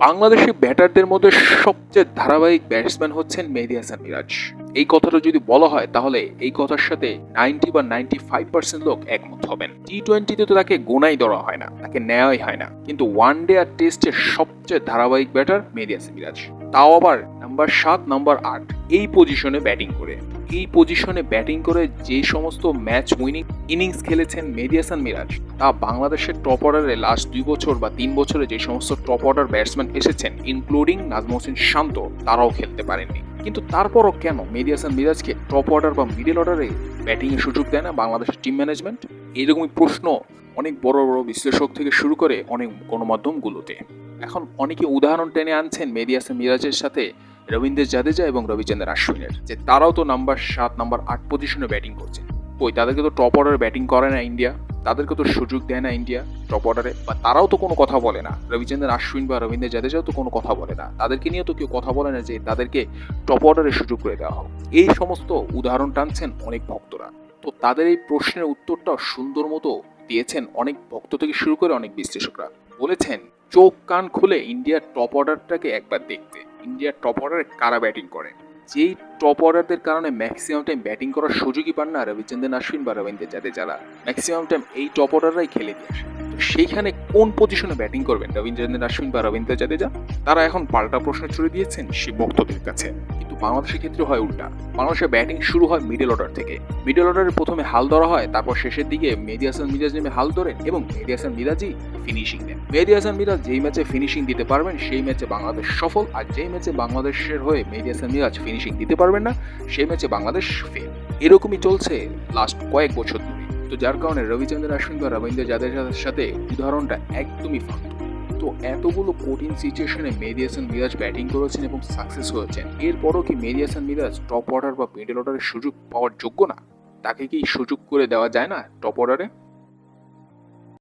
বাংলাদেশি ব্যাটারদের মধ্যে সবচেয়ে ধারাবাহিক ব্যাটসম্যান হচ্ছেন মেহেদি হাসান মিরাজ। এই কথাটা যদি বলা হয়, তাহলে এই কথার সাথে নাইনটি বা নাইনটি ফাইভ পার্সেন্ট লোক একমত হবেন। টি টোয়েন্টিতে তো তাকে গোনাই ধরা হয় না, তাকে নেওয়াই হয় না। কিন্তু ওয়ান ডে আর টেস্টের সবচেয়ে ধারাবাহিক ব্যাটার মেহেদি হাসান মিরাজ। তাও আবার নাম্বার সাত নাম্বার আট। এই পজিশনে ব্যাটিং করে। এই পজিশনে ব্যাটিং করে যে সমস্ত ম্যাচ উইনিং ইনিংস খেলেছেন মেহেদি হাসান মিরাজ, তা বাংলাদেশের টপ অর্ডারে লাস্ট দুই বছর বা তিন বছরে যে সমস্ত টপ অর্ডার ব্যাটসম্যান এসেছেন ইনক্লুডিং নাজমুল হোসেন শান্ত, তারাও খেলতে পারেননি। কিন্তু তারপরও কেন মেহেদি হাসান মিরাজকে টপ অর্ডার বা মিডল অর্ডারে ব্যাটিংয়ের সুযোগ দেয় না বাংলাদেশের টিম ম্যানেজমেন্ট এইরকমই প্রশ্ন অনেক বড় বড় বিশ্লেষক থেকে শুরু করে অনেক গণমাধ্যমগুলোতে। এখন অনেকে উদাহরণ টেনে আনছেন মেহেদি হাসান মিরাজের সাথে রবীন্দ্র জাদেজা এবং রবিচন্দ্র আশ্বিনের, যে তারাও তো নাম্বার সাত, নাম্বার আট পজিশনে ব্যাটিং করছে। ওই তাদেরকে তো টপ অর্ডারে ব্যাটিং করে না ইন্ডিয়া তাদেরকে তো সুযোগ দেয় না ইন্ডিয়া টপ অর্ডারে বা তারাও তো কোনো কথা বলে না। রবিচন্দ্রন, আশ্বিন বা রবীন্দ্র জাদেজাও তো কোনো কথা বলে না। তাদেরকে নিয়েও তো কেউ কথা বলে না যে তাদেরকে টপ অর্ডারে সুযোগ করে দেওয়া হোক। এই সমস্ত উদাহরণ টানছেন অনেক ভক্তরা। তো তাদের এই প্রশ্নের উত্তরটা সুন্দর মতো দিয়েছেন অনেক ভক্ত থেকে শুরু করে অনেক বিশ্লেষকরা। বলেছেন, চোখ কান খুলে ইন্ডিয়ার টপ অর্ডারটাকে একবার দেখতে। ইন্ডিয়ার টপ অর্ডারে কারা ব্যাটিং করে? যেই টপ অর্ডারদের কারণে ম্যাক্সিমাম টাইম ব্যাটিং করার সুযোগই পান না রবিচন্দ্রন আশ্বিন বা রবীন্দ্র জাদেজারা। ম্যাক্সিমাম টাইম এই টপ অর্ডাররাই খেলে দিয়ে আসে। সেইখানে কোন পজিশনে ব্যাটিং করবেন রবীন্দ্রনাথ আশ্বিন বা রবীন্দ্র জাদেজা? তারা এখন পাল্টা প্রশ্ন ছুড়ে দিয়েছেন সেই ভক্তদের কাছে। বাংলাদেশের ক্ষেত্রে হয় উল্টা। বাংলাদেশের ব্যাটিং শুরু হয় মিডল অর্ডার থেকে। মিডল অর্ডারে প্রথমে হাল ধরা হয়, তারপর শেষের দিকে মেহেদি হাসান মিরাজ নেমে হাল ধরেন এবং মেহেদি হাসান মিরাজই ফিনিশিং দেন। মেহেদি হাসান মিরাজ যেই ম্যাচে ফিনিশিং দিতে পারবেন, সেই ম্যাচে বাংলাদেশ সফল। আর যেই ম্যাচে বাংলাদেশের হয়ে মেহেদি হাসান মিরাজ ফিনিশিং দিতে পারবেন না, সেই ম্যাচে বাংলাদেশ ফেল এরকমই চলছে লাস্ট কয়েক বছর ধরে। তো যার কারণে রবিচন্দ্র আশ্বিন বা রবীন্দ্র জাদেজার সাথে উদাহরণটা একদমই ফালতু। তো এতগুলো কঠিন সিচুয়েশনে মেহেদি মিরাজ ব্যাটিং করেছেন এবং সাকসেস হয়েছেন। এরপরও কি মেহেদি হাসান মিরাজ টপ অর্ডার বা মিডল অর্ডারের সুযোগ পাওয়ার যোগ্য না? তাকে কি সুযোগ করে দেওয়া যায় না টপ অর্ডারে